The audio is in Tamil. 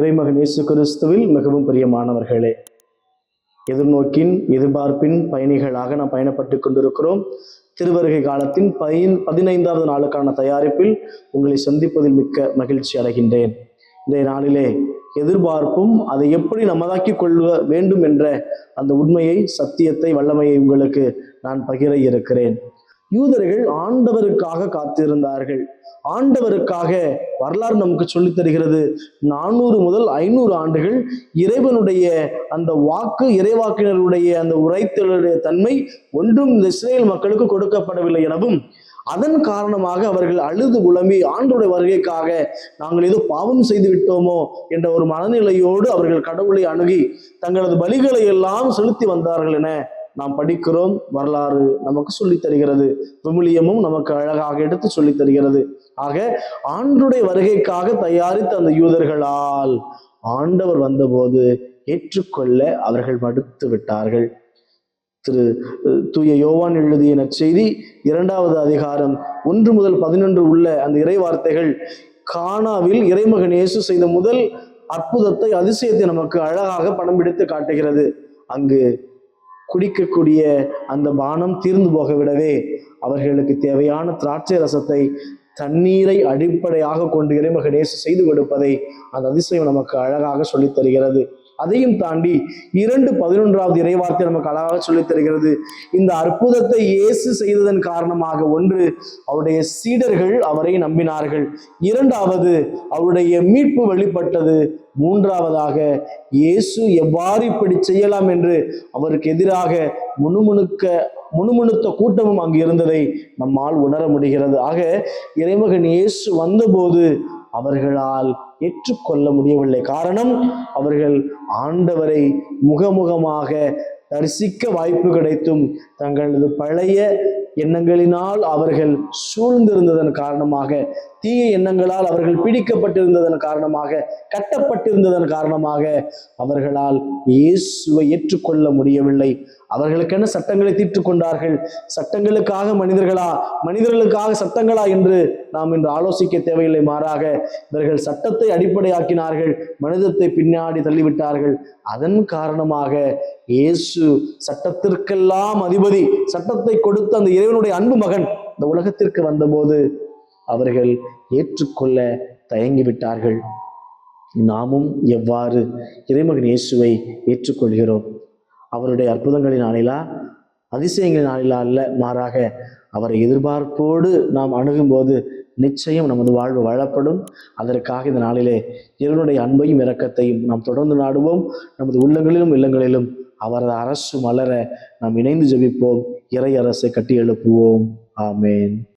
இறைமகன் இயேசு கிறிஸ்துவில் மிகவும் பிரியமானவர்களே எதிர்நோக்கின் எதிர்பார்ப்பின் பயணிகளாக நாம் பயணப்பட்டு கொண்டிருக்கிறோம். திருவருகை காலத்தின் பயன் பதினைந்தாவது நாளுக்கான தயாரிப்பில் உங்களை சந்திப்பதில் மிக்க மகிழ்ச்சி அடைகின்றேன். இன்றைய நாளிலே எதிர்பார்ப்பும் அதை எப்படி நமதாக்கி கொள்ள வேண்டும் என்ற அந்த உண்மையை சத்தியத்தை வல்லமையை உங்களுக்கு நான் பகிர இருக்கிறேன். யூதர்கள் ஆண்டவருக்காக காத்திருந்தார்கள். ஆண்டவருக்காக வரலாறு நமக்கு சொல்லித் தருகிறது. நானூறு முதல் ஐநூறு ஆண்டுகள் இறைவனுடைய அந்த வாக்கு இறைவாக்கினருடைய அந்த உரைத்தலுடைய தன்மை ஒன்றும் இந்த இஸ்ரேல் மக்களுக்கு கொடுக்கப்படவில்லை எனவும் அதன் காரணமாக அவர்கள் அழுது புலம்பி ஆண்டுடைய வருகைக்காக நாங்கள் ஏதோ பாவம் செய்து விட்டோமோ என்ற ஒரு மனநிலையோடு அவர்கள் கடவுளை அணுகி தங்களது பலிகளை எல்லாம் செலுத்தி வந்தார்கள் என நாம் படிக்கிறோம் வரலாறு நமக்கு சொல்லித் தருகிறது. விமிலியமும் நமக்கு அழகாக எடுத்து சொல்லித் தருகிறது. ஆக ஆண்டுடைய வருகைக்காக தயாரித்த அந்த யூதர்களால் ஆண்டவர் வந்தபோது ஏற்றுக்கொள்ள அவர்கள் மடுத்து விட்டார்கள். திரு தூய யோவான் எழுதிய நற்செய்தி இரண்டாவது அதிகாரம் ஒன்று முதல் பதினொன்று உள்ள அந்த இறை வார்த்தைகள் கானாவில் இறைமகன் இயேசு செய்த முதல் அற்புதத்தை அதிசயத்தை நமக்கு அழகாக படம் பிடித்து காட்டுகிறது. அங்கு குடிக்கக்கூடிய அந்த பானம் தீர்ந்து போக விடவே அவர்களுக்கு தேவையான திராட்சை ரசத்தை தண்ணீரை அடிப்படையாக கொண்டு இறைமகன் இயேசு செய்து கொடுப்பதை அந்த அதிசயம் நமக்கு அழகாக சொல்லித் தருகிறது. அதையும் தாண்டி இரண்டு பதினொன்றாவது இறைவார்த்தை நமக்கு அழகாக சொல்லித் தருகிறது. இந்த அற்புதத்தை இயேசு செய்ததன் காரணமாக ஒன்று அவருடைய சீடர்கள் அவரை நம்பினார்கள். இரண்டாவது அவருடைய மீட்பு வெளிப்பட்டது. மூன்றாவதாக இயேசு எவ்வாறு இப்படி செய்யலாம் என்று அவருக்கு எதிராக முணுமுணுக்க முணுமுணுத்த கூட்டமும் அங்கு இருந்ததை நம்மால் உணர முடிகிறது. ஆக இறைமகன் இயேசு வந்தபோது அவர்களால் ஏற்றுக்கொள்ள முடியவில்லை. காரணம் அவர்கள் ஆண்டவரை முகமுகமாக தரிசிக்க வாய்ப்பு கிடைத்தும் தங்களது பழைய எண்ணங்களினால் அவர்கள் சூழ்ந்திருந்ததன் காரணமாக தீய எண்ணங்களால் அவர்கள் பிடிக்கப்பட்டிருந்ததன் காரணமாக கட்டப்பட்டிருந்ததன் காரணமாக அவர்களால் இயேசுவை ஏற்றுக்கொள்ள முடியவில்லை. அவர்களுக்கென சட்டங்களை தீர்த்து கொண்டார்கள்? சட்டங்களுக்காக மனிதர்களா? மனிதர்களுக்காக சட்டங்களா என்று நாம் இன்று ஆலோசிக்க தேவையில்லை. மாறாக இவர்கள் சட்டத்தை அடிப்படையாக்கினார்கள். மனிதத்தை பின்னாடி தள்ளிவிட்டார்கள். அதன் காரணமாக இயேசு சட்டத்திற்கெல்லாம் அதிபதி சட்டத்தை கொடுத்த அந்த இறைவனுடைய அன்பு மகன் இந்த உலகத்திற்கு வந்தபோது அவர்கள் ஏற்றுக்கொள்ள தயங்கிவிட்டார்கள். நாமும் எவ்வாறு இறைமகன் இயேசுவை ஏற்றுக்கொள்கிறோம்? அவருடைய அற்புதங்களின் நாளிலா அதிசயங்களின் அதிசயங்களினாலா அல்ல மாறாக அவரை எதிர்பார்ப்போடு நாம் அணுகும்போது நிச்சயம் நமது வாழ்வு வாழப்படும். அதற்காக இந்த நாளிலே இறைவனுடைய அன்பையும் இரக்கத்தையும் நாம் தொடர்ந்து நாடுவோம். நமது உள்ளங்களிலும் இல்லங்களிலும் அவரது அரசு மலர நாம் இணைந்து ஜபிப்போம். இறை அரசை கட்டி எழுப்புவோம். ஆமேன்.